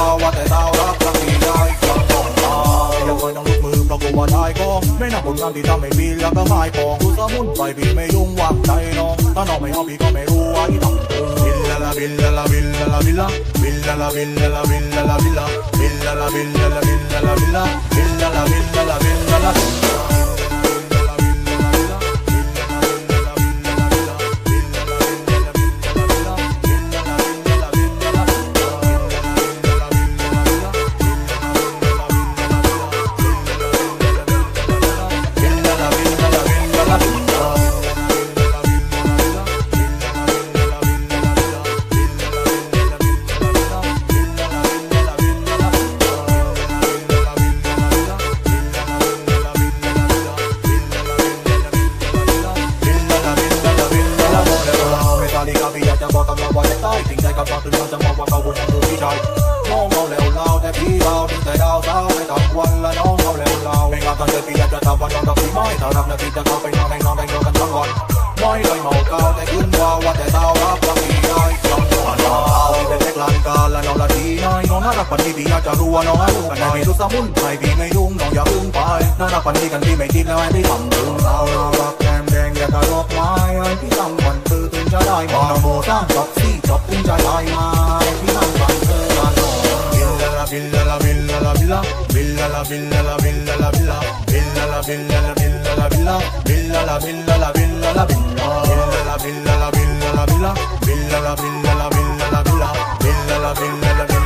ว่าว่าแต่ดาวรักรักที่ได้ก็ต้องตายยังเคยต้องลุกมือเพราะกลัวได้ก็ไม่นับผลงานที่ทำให้พี่แล้วก็หายปองดูสมุนไปพี่ไม่ยุ่งวางใจน้องถ้าน้องไม่เอาพี่ก็ไม่รู้ว่าที่ทำ Villa la villa la villa la villa Villa la villa la villa la villa Villa la villa la villa la นนอนกันทั้งวันไม่เลยเมาเกาแต่ขึ้นว่าว่าแต่ดาวรับรักพี่ได้จังหวะน้องเอาที่เป็นเล็กลานกาและน้องละทีน้อยน้องน่ารักปันนี้พี่อยากจะรู้ว่าน้องอายุกันไหมีทุกสมุนไพรพี่ไม่ยุ่งน้องอย่าพึ่งไปน่ารักปันนี้กันพี่ไม่คิดแล้วให้พี่ทำถึงเราน่ารักแก้มแดงอยากจะรบไม้ให้พี่ทำวันตื่นจะได้มาโมสร้าง dropping Janaima Every man wants her, I know Villa la villa la villa la villa Villa la villa la villa la villa Villa la villa la villa la villa Villa la villa la villa la villa Villa la villa la villa la villa Villa la villa la villa la villa Villa la villa la villa